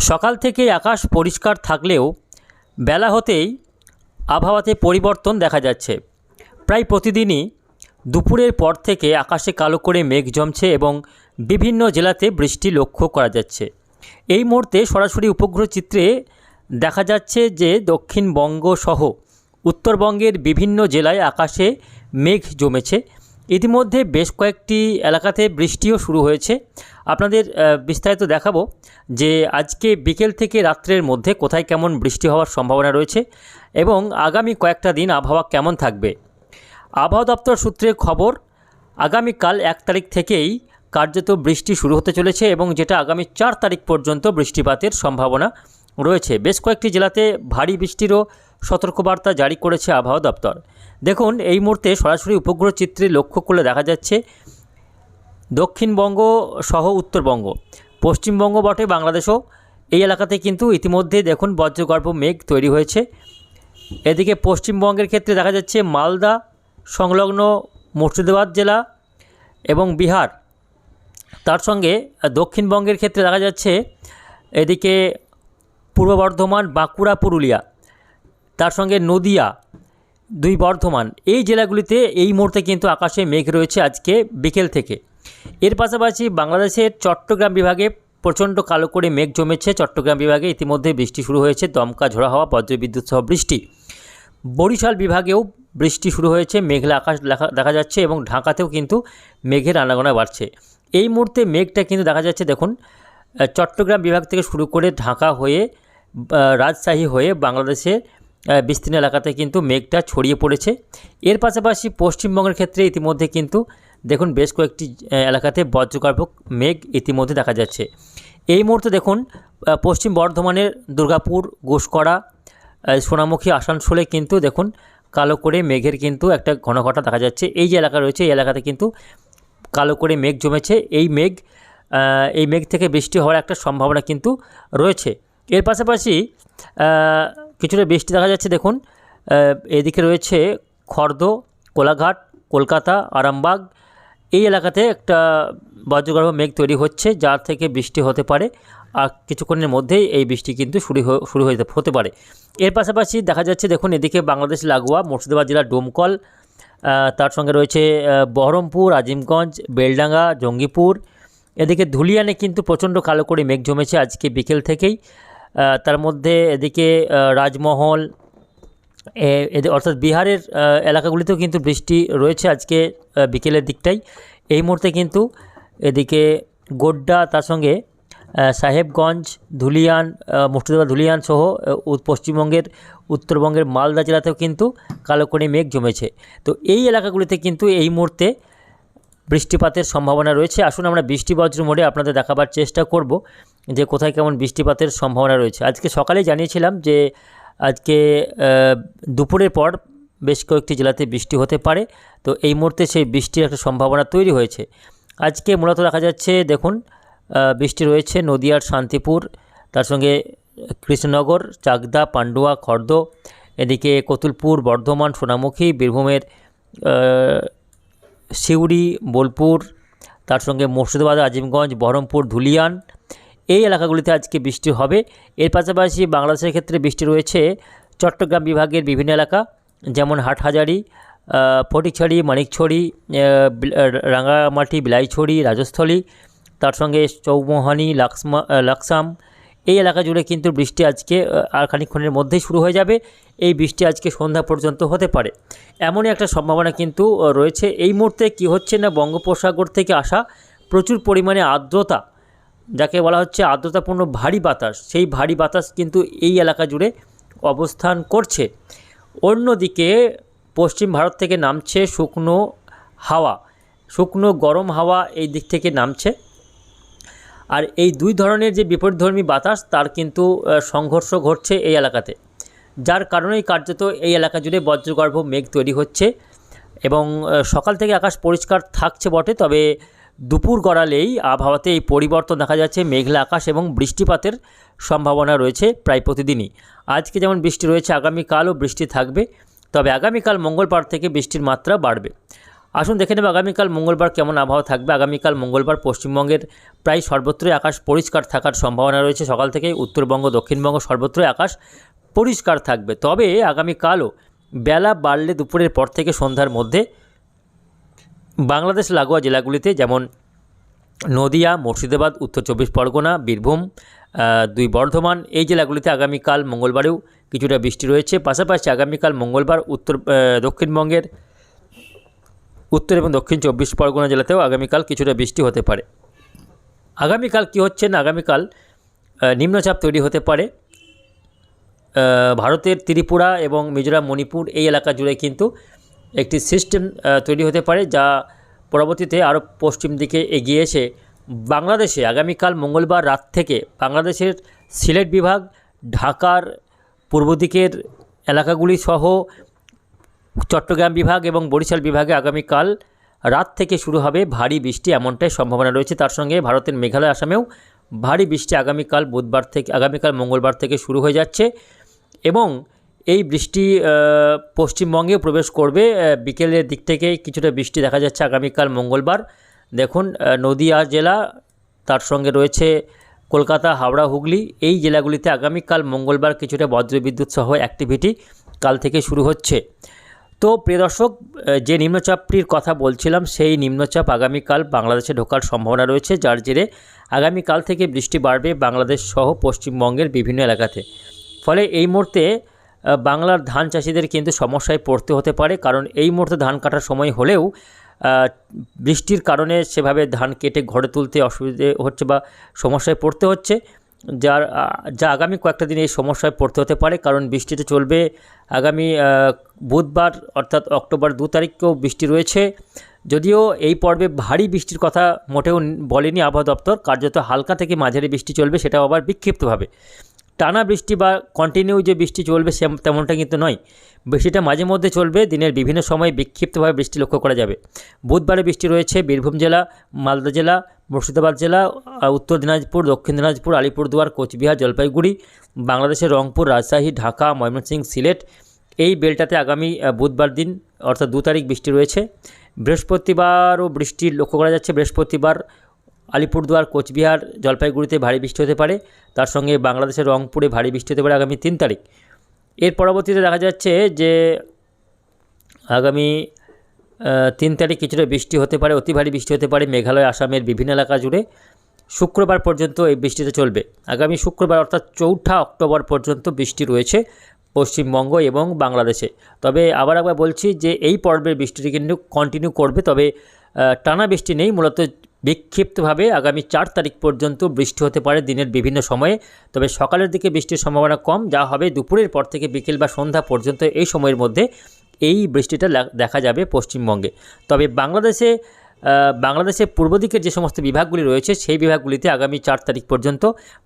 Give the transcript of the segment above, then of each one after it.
সকাল থেকে আকাশ পরিষ্কার থাকলেও বেলা হতেই আবহাওয়াতে পরিবর্তন দেখা যাচ্ছে। প্রায় প্রতিদিনই দুপুরের পর থেকে আকাশে কালো করে মেঘ জমছে এবং বিভিন্ন জেলাতে বৃষ্টি লক্ষ্য করা যাচ্ছে। এই মুহূর্তে সরাসরি উপগ্রহ চিত্রে দেখা যাচ্ছে যে দক্ষিণবঙ্গ সহ উত্তরবঙ্গের বিভিন্ন জেলায় আকাশে মেঘ জমেছে। ইতিমধ্যে বেশ কয়েকটি এলাকাতে বৃষ্টিও শুরু হয়েছে। আপনাদের বিস্তারিত দেখাবো যে আজকে বিকেল থেকে রাত্রের মধ্যে কোথায় কেমন বৃষ্টি হওয়ার সম্ভাবনা রয়েছে এবং আগামী কয়েকটা দিন আবহাওয়া কেমন থাকবে। আবহাওয়া দপ্তর সূত্রে খবর, আগামীকাল এক তারিখ থেকেই কার্যত বৃষ্টি শুরু হতে চলেছে এবং যেটা আগামী চার তারিখ পর্যন্ত বৃষ্টিপাতের সম্ভাবনা রয়েছে। বেশ কয়েকটি জেলাতে ভারী বৃষ্টিরও সতর্কবার্তা জারি করেছে আবহাওয়া দপ্তর। দেখুন, এই মুহূর্তে সরাসরি উপগ্রহ চিত্রে লক্ষ্য করলে দেখা যাচ্ছে দক্ষিণবঙ্গ সহ উত্তরবঙ্গ। পশ্চিমবঙ্গ বটে বাংলাদেশও। এই এলাকাতে কিন্তু ইতিমধ্যে দেখুন বজ্রগর্ভ মেঘ তৈরি হয়েছে। এদিকে পশ্চিমবঙ্গের ক্ষেত্রে দেখা যাচ্ছে মালদা, সংলগ্ন মুর্শিদাবাদ জেলা এবং বিহার। তার সঙ্গে দক্ষিণবঙ্গের ক্ষেত্রে দেখা যাচ্ছে এদিকে পূর্ব বর্ধমান, বাঁকুড়া, পুরুলিয়া। তার সঙ্গে নদিয়া দুই বর্ধমান। এই জেলাগুলিতে এই মুহূর্তে কিন্তু আকাশে মেঘ রয়েছে আজকে বিকেল থেকে। এর পাশাপাশি বাংলাদেশের চট্টগ্রাম বিভাগে প্রচণ্ড কালো করে মেঘ জমেছে। চট্টগ্রাম বিভাগে ইতিমধ্যে বৃষ্টি শুরু হয়েছে। দমকা ঝোড়া হওয়া বজ্রবিদ্যুৎ সহ বৃষ্টি। বরিশাল বিভাগেও বৃষ্টি শুরু হয়েছে। মেঘলা আকাশ দেখা দেখা যাচ্ছে এবং ঢাকাতেও কিন্তু মেঘের আনাগোনা বাড়ছে। এই মুহূর্তে মেঘটা কিন্তু দেখা যাচ্ছে, দেখুন চট্টগ্রাম বিভাগ থেকে শুরু করে ঢাকা হয়ে রাজশাহী হয়ে বাংলাদেশের বিস্তীর্ণ এলাকাতে কিন্তু মেঘটা ছড়িয়ে পড়েছে। এর পাশাপাশি পশ্চিমবঙ্গের ক্ষেত্রে ইতিমধ্যে কিন্তু দেখুন বেশ কয়েকটি এলাকাতে বজ্রগর্ভ মেঘ ইতিমধ্যে দেখা যাচ্ছে। এই মুহূর্তে দেখুন পশ্চিম বর্ধমানের দুর্গাপুর আহ, সোনামুখী আসানসোলে কিন্তু দেখুন কালো করে মেঘের কিন্তু একটা ঘন ঘটা দেখা যাচ্ছে। এই যে এলাকা রয়েছে এই এলাকাতে কিন্তু কালো করে মেঘ জমেছে। এই মেঘ এই মেঘ থেকে বৃষ্টি হওয়ার একটা সম্ভাবনা কিন্তু রয়েছে। এর পাশাপাশি কিছুটা বৃষ্টি দেখা যাচ্ছে দেখুন এদিকে রয়েছে খর্দ কোলাঘাট কলকাতা আরামবাগ এই এলাকাতে একটা বজ্রগর্ভ মেঘ তৈরি হচ্ছে, যার থেকে বৃষ্টি হতে পারে, আর কিছুক্ষণের মধ্যেই এই বৃষ্টি কিন্তু শুরু শুরু হয়ে হতে পারে। এর পাশাপাশি দেখা যাচ্ছে, দেখুন, এদিকে বাংলাদেশ লাগোয়া, মুর্শিদাবাদ জেলার ডোমকল তার সঙ্গে রয়েছে বহরমপুর, আজিমগঞ্জ, বেলডাঙ্গা, জঙ্গিপুর। এদিকে ধুলিয়ানে কিন্তু প্রচণ্ড কালো করে মেঘ জমেছে আজকে বিকেল থেকেই। তার মধ্যে এদিকে রাজমহল অর্থাৎ বিহারের এলাকাগুলিতেও কিন্তু বৃষ্টি রয়েছে আজকে বিকেলের দিকটাই। এই মুহূর্তে কিন্তু এদিকে গোড্ডা, তার সঙ্গে সাহেবগঞ্জ, ধুলিয়ান মুর্শিদাবাদ, ধুলিয়ান সহ পশ্চিমবঙ্গের, উত্তরবঙ্গের মালদা জেলাতেও কিন্তু কালো মেঘ জমেছে। তো এই এলাকাগুলিতে কিন্তু এই মুহূর্তে বৃষ্টিপাতের সম্ভাবনা রয়েছে। আসুন আমরা বৃষ্টি বজ্র মোড়ে আপনাদের দেখাবার চেষ্টা করব যে কোথায় কেমন বৃষ্টিপাতের সম্ভাবনা রয়েছে। আজকে সকালেই জানিয়েছিলাম যে আজকে দুপুরের পর বেশ কয়েকটি জেলাতে বৃষ্টি হতে পারে। তো এই মুহূর্তে সেই বৃষ্টির একটা সম্ভাবনা তৈরি হয়েছে। আজকে মূলত দেখা যাচ্ছে, দেখুন বৃষ্টি রয়েছে নদিয়ার শান্তিপুর, তার সঙ্গে কৃষ্ণনগর, চাকদা, পান্ডুয়া, খর্দ, এদিকে কতুলপুর, বর্ধমান, সোনামুখী, বীরভূমের সিউড়ি, বোলপুর, তার সঙ্গে মুর্শিদাবাদ, আজিমগঞ্জ, বহরমপুর, ধুলিয়ান এই এলাকাগুলিতে আজকে বৃষ্টি হবে। এর পাশাপাশি বাংলাদেশের ক্ষেত্রে বৃষ্টি রয়েছে। চট্টগ্রাম বিভাগের বিভিন্ন এলাকা, যেমন হাটহাজারি ফটিকছড়ি, মানিকছড়ি রাঙ্গামাটি, বিলাইছড়ি, রাজস্থলী, তার সঙ্গে চৌমোহানি, লাক্সমা লাকসাম। এই এলাকা জুড়ে কিন্তু বৃষ্টি আজকে আর খানিকক্ষণের মধ্যেই শুরু হয়ে যাবে। এই বৃষ্টি আজকে সন্ধ্যা পর্যন্ত হতে পারে। এমনই একটা সম্ভাবনা কিন্তু রয়েছে। এই মুহূর্তে কি হচ্ছে না? বঙ্গোপসাগর থেকে আসা প্রচুর পরিমাণে আর্দ্রতা যাকে বলা হচ্ছে আর্দ্রতাপূর্ণ ভারী বাতাস, সেই ভারী বাতাস কিন্তু এই এলাকা জুড়ে অবস্থান করছে। অন্যদিকে পশ্চিম ভারত থেকে নামছে শুকনো হাওয়া, শুকনো গরম হাওয়া এই দিক থেকে নামছে। আর এই দুই ধরনের যে বিপরীতধর্মী বাতাস, তার কিন্তু সংঘর্ষ ঘটছে এই এলাকাতে। যার কারণেই কার্যত এই এলাকা জুড়ে বজ্রগর্ভ মেঘ তৈরি হচ্ছে এবং সকাল থেকে আকাশ পরিষ্কার থাকছে বটে, তবে দুপুর গড়ালেই আবহাওয়াতে এই পরিবর্তন দেখা যাচ্ছে। মেঘলা আকাশ এবং বৃষ্টিপাতের সম্ভাবনা রয়েছে প্রায় প্রতিদিনই। আজকে যেমন বৃষ্টি রয়েছে, আগামীকালও বৃষ্টি থাকবে। তবে আগামীকাল মঙ্গলবার থেকে বৃষ্টির মাত্রা বাড়বে। আসুন দেখে নেব আগামীকাল মঙ্গলবার কেমন আবহাওয়া থাকবে। আগামীকাল মঙ্গলবার পশ্চিমবঙ্গের প্রায় সর্বত্রই আকাশ পরিষ্কার থাকার সম্ভাবনা রয়েছে। সকাল থেকে উত্তরবঙ্গ, দক্ষিণবঙ্গ সর্বত্রই আকাশ পরিষ্কার থাকবে। তবে আগামীকালও বেলা বাড়লে দুপুরের পর থেকে সন্ধ্যার মধ্যে বাংলাদেশ লাগোয়া জেলাগুলিতে যেমন নদিয়া, মুর্শিদাবাদ, উত্তর চব্বিশ পরগনা, বীরভূম দুই বর্ধমান, এই জেলাগুলিতে আগামীকাল মঙ্গলবারেও কিছুটা বৃষ্টি রয়েছে। পাশাপাশি আগামীকাল মঙ্গলবার উত্তর দক্ষিণবঙ্গের উত্তর এবং দক্ষিণ চব্বিশ পরগনা জেলাতেও আগামীকাল কিছুটা বৃষ্টি হতে পারে। আগামীকাল কী হচ্ছে না আগামীকাল নিম্নচাপ তৈরি হতে পারে। ভারতের ত্রিপুরা এবং মিজোরাম, মণিপুর এই এলাকা জুড়ে কিন্তু একটি সিস্টেম তৈরি হতে পারে যা পরবর্তীতে আরও পশ্চিম দিকে এগিয়ে এসে বাংলাদেশে আগামীকাল মঙ্গলবার রাত থেকে বাংলাদেশের সিলেট বিভাগ, ঢাকার পূর্ব দিকের এলাকাগুলি সহ চট্টগ্রাম বিভাগ এবং বরিশাল বিভাগে আগামীকাল রাত থেকে শুরু হবে ভারী বৃষ্টি। এমনটাই সম্ভাবনা রয়েছে। তার সঙ্গে ভারতের মেঘালয় আসামেও ভারী বৃষ্টি আগামীকাল বুধবার থেকে, আগামীকাল মঙ্গলবার থেকে শুরু হয়ে যাচ্ছে এবং এই বৃষ্টি পশ্চিমবঙ্গে প্রবেশ করবে। বিকেলের দিক থেকে কিছুটা বৃষ্টি দেখা যাচ্ছে আগামীকাল মঙ্গলবার। দেখুন নদিয়া জেলা, তার সঙ্গে রয়েছে কলকাতা, হাওড়া, হুগলি। এই জেলাগুলিতে আগামীকাল মঙ্গলবার কিছুটা বজ্রবিদ্যুৎ সহ অ্যাক্টিভিটি কাল থেকে শুরু হচ্ছে। তো প্রিয় দর্শক যে নিম্নচাপটির কথা বলছিলাম, সেই নিম্নচাপ আগামীকাল বাংলাদেশে ঢোকার সম্ভাবনা রয়েছে, যার জেরে আগামীকাল থেকে বৃষ্টি বাড়বে বাংলাদেশ সহ পশ্চিমবঙ্গের বিভিন্ন এলাকাতে। ফলে এই মুহূর্তে বাংলার ধান চাষিদের কিন্তু সমস্যায় পড়তে হতে পারে, কারণ এই মুহূর্তে ধান কাটার সময় হলেও বৃষ্টির কারণে সেভাবে ধান কেটে ঘরে তুলতে অসুবিধে হচ্ছে বা সমস্যায় পড়তে হচ্ছে, যার যা আগামী কয়েকটা দিন এই সমস্যায় পড়তে হতে পারে, কারণ বৃষ্টিটা চলবে আগামী বুধবার অর্থাৎ অক্টোবর দু তারিখকেও বৃষ্টি রয়েছে, যদিও এই পর্বে ভারী বৃষ্টির কথা মোটেও বলেনি আবহাওয়া দপ্তর, কার্যত হালকা থেকে মাঝারি বৃষ্টি চলবে সেটাও আবার বিক্ষিপ্তভাবে। টানা বৃষ্টি বা কন্টিনিউ যে বৃষ্টি চলবে সে তেমনটা কিন্তু নয়। বৃষ্টিটা মাঝে মধ্যে চলবে, দিনের বিভিন্ন সময় বিক্ষিপ্তভাবে বৃষ্টি লক্ষ্য করা যাবে। বুধবারে বৃষ্টি রয়েছে বীরভূম জেলা, মালদা জেলা, মুর্শিদাবাদ জেলা উত্তর দিনাজপুর, দক্ষিণ দিনাজপুর, আলিপুরদুয়ার, কোচবিহার, জলপাইগুড়ি, বাংলাদেশের রংপুর, রাজশাহী, ঢাকা, ময়মনসিংহ, সিলেট। এই বেলটাতে আগামী বুধবার দিন, অর্থাৎ দু তারিখ বৃষ্টি রয়েছে। বৃহস্পতিবারও বৃষ্টি লক্ষ্য করা যাচ্ছে। বৃহস্পতিবার আলিপুরদুয়ার, কোচবিহার জলপাইগুড়িতে ভারী বৃষ্টি হতে পারে। তার সঙ্গে বাংলাদেশের রংপুরে ভারী বৃষ্টি হতে পারে আগামী তিন তারিখ। এর পরবর্তীতে দেখা যাচ্ছে যে আগামী তিন তারিখ কিছুটা বৃষ্টি হতে পারে, অতি ভারী বৃষ্টি হতে পারে মেঘালয়, আসামের বিভিন্ন এলাকা জুড়ে। শুক্রবার পর্যন্ত এই বৃষ্টিটা চলবে। আগামী শুক্রবার অর্থাৎ চৌঠা অক্টোবর পর্যন্ত বৃষ্টি রয়েছে পশ্চিমবঙ্গ এবং বাংলাদেশে। তবে আবার একবার বলছি যে এই পর্বের বৃষ্টিটি কিন্তু কন্টিনিউ করবে, তবে টানা বৃষ্টি নেই। মূলত বিক্ষিপ্তভাবে আগামী চার তারিখ পর্যন্ত বৃষ্টি হতে পারে দিনের বিভিন্ন সময়ে। তবে সকালের দিকে বৃষ্টির সম্ভাবনা কম, যা হবে দুপুরের পর থেকে বিকেল বা সন্ধ্যা পর্যন্ত এই সময়ের মধ্যে এই বৃষ্টিটা দেখা যাবে পশ্চিমবঙ্গে। তবে বাংলাদেশে বাংলাদেশের পূর্ব দিকের যে সমস্ত বিভাগগুলি রয়েছে, সেই বিভাগগুলিতে আগামী চার তারিখ পর্যন্ত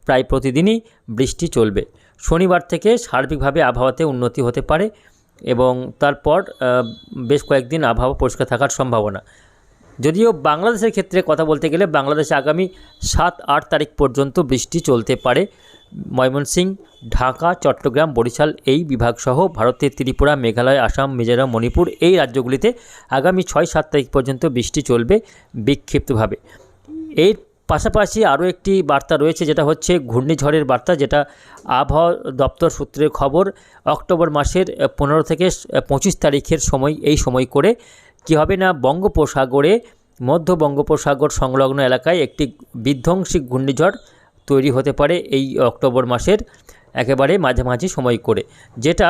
প্রায় প্রতিদিনই বৃষ্টি চলবে। শনিবার থেকে সার্বিকভাবে আবহাওয়াতে উন্নতি হতে পারে এবং তারপর বেশ কয়েকদিন আবহাওয়া পরিষ্কার থাকার সম্ভাবনা। যদিও বাংলাদেশের ক্ষেত্রে কথা বলতে গেলে বাংলাদেশে আগামী সাত, আট তারিখ পর্যন্ত বৃষ্টি চলতে পারে। ময়মনসিংহ, ঢাকা, চট্টগ্রাম, বরিশাল এই বিভাগসহ ভারতের ত্রিপুরা, মেঘালয়, আসাম, মিজোরাম, মণিপুর এই রাজ্যগুলিতে আগামী ছয়, সাত তারিখ পর্যন্ত বৃষ্টি চলবে বিক্ষিপ্তভাবে। এর পাশাপাশি আরও একটি বার্তা রয়েছে, যেটা হচ্ছে ঘূর্ণিঝড়ের বার্তা, যেটা আবহাওয়া দপ্তর সূত্রের খবর, অক্টোবর মাসের পনেরো থেকে পঁচিশ তারিখের সময়, এই সময় করে কী হবে না বঙ্গোপসাগরে, মধ্য বঙ্গোপসাগর সংলগ্ন এলাকায় একটি বিধ্বংসী ঘূর্ণিঝড় তৈরি হতে পারে এই অক্টোবর মাসের একেবারে মাঝামাঝি সময় করে, যেটা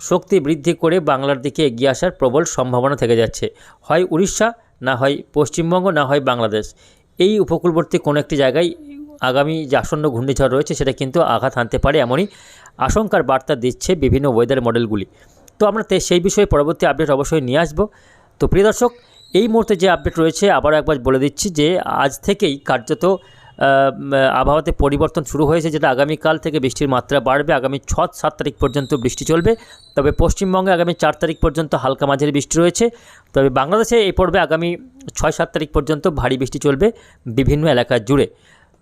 শক্তি বৃদ্ধি করে বাংলার দিকে এগিয়ে আসার প্রবল সম্ভাবনা থেকে যাচ্ছে। হয় উড়িষ্যা, না হয় পশ্চিমবঙ্গ, না হয় বাংলাদেশ। এই উপকূলবর্তী কোনো একটি জায়গায় আগামী যে আসন্ন ঘূর্ণিঝড় রয়েছে, সেটা কিন্তু আঘাত হানতে পারে এমনই আশঙ্কার বার্তা দিচ্ছে বিভিন্ন ওয়েদার মডেলগুলি তো আমরা সেই বিষয়ে পরবর্তী আপডেট অবশ্যই নিয়ে আসব। তো প্রিয় দর্শক, এই মুহূর্তে যে আপডেট রয়েছে, আবারও একবার বলে দিচ্ছি যে আজ থেকেই কার্যত আবহাওয়াতে পরিবর্তন শুরু হয়েছে যেটা আগামীকাল থেকে বৃষ্টির মাত্রা বাড়বে। আগামী ছ সাত তারিখ পর্যন্ত বৃষ্টি চলবে। তবে পশ্চিমবঙ্গে আগামী চার তারিখ পর্যন্ত হালকা মাঝারি বৃষ্টি রয়েছে। তবে বাংলাদেশে এই পর্বে আগামী ছয় সাত তারিখ পর্যন্ত ভারী বৃষ্টি চলবে বিভিন্ন এলাকা জুড়ে।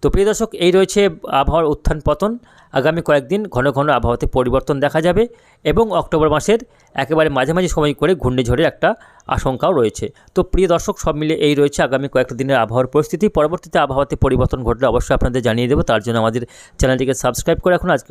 তো প্রিয় দর্শক, এই রয়েছে আবহাওয়ার উত্থান পতন। আগামী কয়েকদিন ঘন ঘন আবহাওয়াতে পরিবর্তন দেখা যাবে এবং অক্টোবর মাসের একেবারে মাঝামাঝি সময় করে ঘূর্ণিঝড়ের একটা আশঙ্কাও রয়েছে। তো প্রিয় দর্শক, সব মিলে এই রয়েছে আগামী কয়েকটা দিনের আবহাওয়ার পরিস্থিতি। পরবর্তীতে আবহাওয়াতে পরিবর্তন ঘটলে অবশ্যই আপনাদের জানিয়ে দেবো। তার জন্য আমাদের চ্যানেলটিকে সাবস্ক্রাইব করে এখন আজকে